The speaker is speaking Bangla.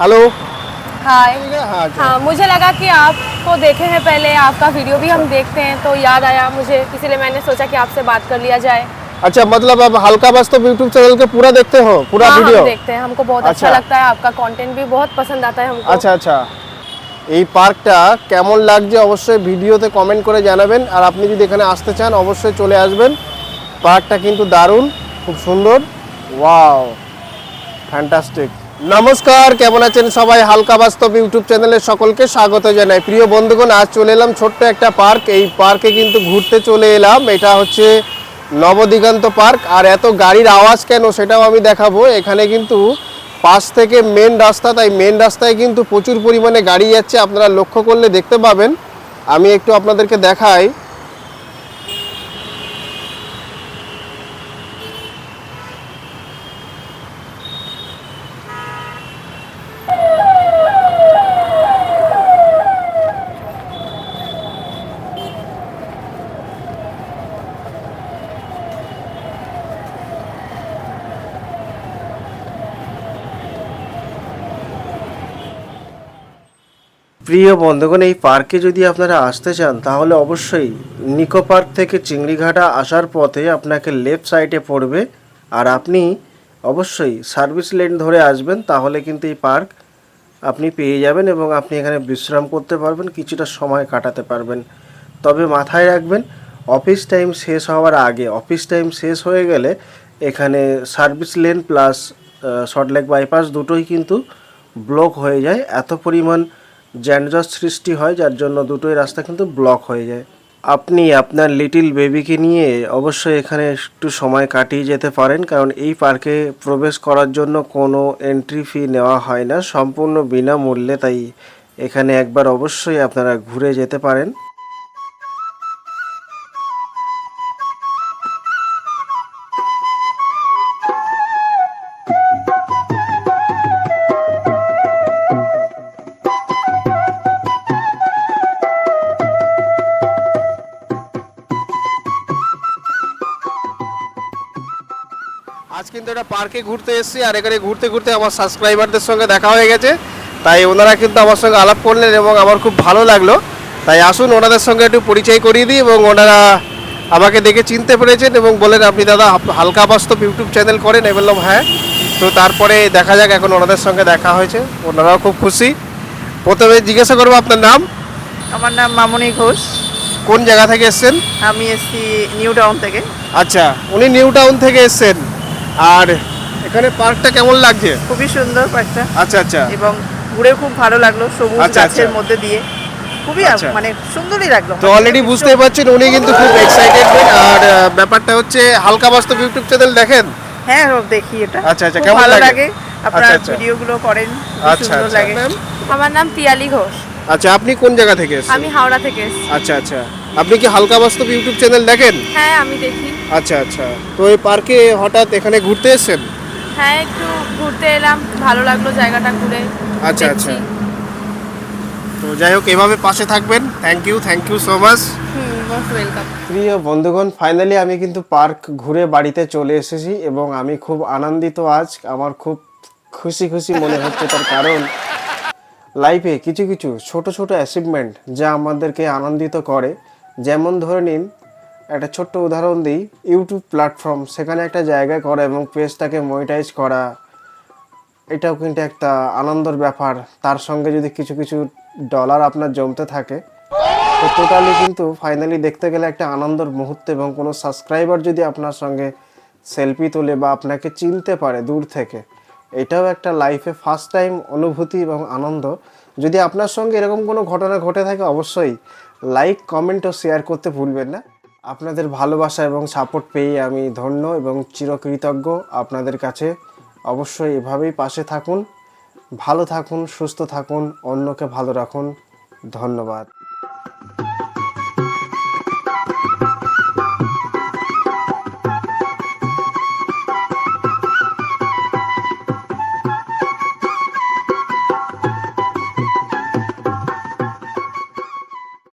हेलो हाय हाँ हाँ मुझे लगा कि आपको देखे हैं पहले आपका वीडियो भी हम देखते हैं तो याद आया मुझे इसीलिए मैंने सोचा कि आपसे बात कर लिया जाए अच्छा मतलब आप हल्का वास्तव यूट्यूब चैनल के पूरा देखते हो पूरा हाँ वीडियो हम देखते हैं हमको बहुत अच्छा अच्छा। लगता है आपका कंटेंट भी बहुत पसंद आता है हमको আচ্ছা আচ্ছা এই পার্কটা কেমন লাগছে অবশ্যই ভিডিওতে কমেন্ট করে জানাবেন আর আপনি যদি এখানে আসতে চান অবশ্যই চলে আসবেন পার্কটা কিন্তু দারুণ খুব সুন্দর ওয়াও ফ্যান্টাস্টিক নমস্কার, কেমন আছেন সবাই? হালকা বাস্তব ইউটিউব চ্যানেলে সকলকে স্বাগত জানাই। প্রিয় বন্ধুগণ, আজ চলে এলাম ছোট্ট একটা পার্ক। এই পার্কে কিন্তু ঘুরতে চলে এলাম। এটা হচ্ছে নবদিগন্ত পার্ক। আর এত গাড়ির আওয়াজ কেন সেটাও আমি দেখাবো। এখানে কিন্তু পাশ থেকে মেন রাস্তা, তাই মেন রাস্তায় কিন্তু প্রচুর পরিমাণে গাড়ি যাচ্ছে। আপনারা লক্ষ্য করলে দেখতে পাবেন। আমি একটু আপনাদেরকে দেখাই। প্রিয় বন্ধুগণ, এই পার্কে যদি আপনারা আসতে চান, তাহলে অবশ্যই নিকো পার্ক থেকে চিংড়িঘাটা আসার পথে আপনাকে লেফট সাইডে পড়বে। আর আপনি অবশ্যই সার্ভিস লেন ধরে আসবেন, তাহলে কিন্তু এই পার্ক আপনি পেয়ে যাবেন এবং আপনি এখানে বিশ্রাম করতে পারবেন, কিছুটা সময় কাটাতে পারবেন। তবে মাথায় রাখবেন, অফিস টাইম শেষ হওয়ার আগে, অফিস টাইম শেষ হয়ে গেলে এখানে service lane plus Salt Lake bypass দুটোই কিন্তু ব্লক হয়ে যায়। এত পরিমাণ যানজট সৃষ্টি হয়, যার জন্য দুটোই রাস্তা কিন্তু ব্লক হয়ে যায়। আপনি আপনার লিটিল বেবিকে নিয়ে অবশ্যই এখানে একটু সময় কাটিয়ে যেতে পারেন, কারণ এই পার্কে প্রবেশ করার জন্য কোনো এন্ট্রি ফি নেওয়া হয় না, সম্পূর্ণ বিনামূল্যে, তাই এখানে একবার অবশ্যই আপনারা ঘুরে যেতে পারেন। কিন্তু এটা পার্কে ঘুরতে এসেছি আর এখানে ঘুরতে ঘুরতে আমার সাবস্ক্রাইবারদের সঙ্গে দেখা হয়ে গেছে। তাই ওনারা কিন্তু আমার সঙ্গে আলাপ করলেন এবং আমার খুব ভালো লাগল। তাই আসুন ওনাদের সঙ্গে একটু পরিচয় করিয়ে দিই এবং ওনারা আমাকে দেখে চিনতে পেরেছেন এবং বলেন আপনি দাদা হালকা বাস্তব ইউটিউব চ্যানেল করেন? আমি বললাম হ্যাঁ। তো তারপরে দেখা যাক এখন ওনাদের সঙ্গে দেখা হয়েছে। ওনারাও খুব খুশি। প্রথমে জিজ্ঞাসা করব আপনার নাম? আমার নাম মামনি ঘোষ। কোন জায়গা থেকে এসছেন? আমি এসছি নিউ টাউন থেকে। আচ্ছা উনি নিউ টাউন থেকে এসছেন। আর এখানে পার্কটা কেমন লাগছে? খুবই সুন্দর পার্কটা। আচ্ছা আচ্ছা। এবং ঘুরে খুব ভালো লাগল সবুজ আচ্ছা, গাছের আচ্ছা। মধ্যে দিয়ে। খুবই আচ্ছা। মানে সুন্দরই লাগল। তো অলরেডি বুঝতে পারছেন উনি কিন্তু খুব এক্সাইটেড আর ব্যাপারটা হচ্ছে হালকা বাস্তব ইউটিউব চ্যানেল দেখেন? হ্যাঁ দেখি এটা। আচ্ছা, আচ্ছা, কেমন ভালো লাগে? আপনার। ভিডিওগুলো করেন আচ্ছা সুন্দর লাগে। আমার নাম পিয়ালি ঘোষ। আচ্ছা আপনি কোন জায়গা থেকে এসেছেন? আমি হাওড়া থেকে এসেছি। আচ্ছা আচ্ছা। আপনি কি হালকা বাস্তব ইউটিউব চ্যানেল দেখেন? হ্যাঁ আমি দেখি। আচ্ছা আচ্ছা। তো এই পার্কে হঠাৎ এখানে ঘুরতে এসেছেন? হ্যাঁ একটু ঘুরতে এলাম। ভালো লাগল জায়গাটা ঘুরে। আচ্ছা, আচ্ছা। তো যাই হোক এভাবে পাশে থাকবেন। Thank you thank you so much hmm প্রিয় বন্ধুগণ ফাইনালি আমি কিন্তু পার্ক ঘুরে বাড়িতে চলে এসেছি এবং আমি খুব আনন্দিত আজ। আমার খুব খুশি খুশি মনে হচ্ছে তার কারণ লাইফে কিছু কিছু ছোট ছোট অ্যাচিভমেন্ট যা আমাদেরকে আনন্দিত করে। যেমন ধরে নিন একটা ছোট্ট উদাহরণ দিই। ইউটিউব প্ল্যাটফর্ম সেখানে একটা জায়গায় করা এবং পেজটাকে মনিটাইজ করা। এটাও কিন্তু একটা আনন্দের ব্যাপার। তার সঙ্গে যদি কিছু কিছু ডলার আপনার জমতে থাকে, তো টোটালি কিন্তু ফাইনালি দেখতে গেলে একটা আনন্দের মুহূর্ত এবং কোনো সাবস্ক্রাইবার যদি আপনার সঙ্গে সেলফি তোলে বা আপনাকে চিনতে পারে দূর থেকে, এটাও একটা লাইফে ফার্স্ট টাইম অনুভূতি এবং আনন্দ। যদি আপনার সঙ্গে এরকম কোনো ঘটনা ঘটে থাকে, অবশ্যই লাইক কমেন্ট ও শেয়ার করতে ভুলবেন না। আপনাদের ভালোবাসা এবং সাপোর্ট পেয়ে আমি ধন্য এবং চিরকৃতজ্ঞ আপনাদের কাছে। অবশ্যই এভাবেই পাশে থাকুন, ভালো থাকুন, সুস্থ থাকুন, অন্যকে ভালো রাখুন। ধন্যবাদ।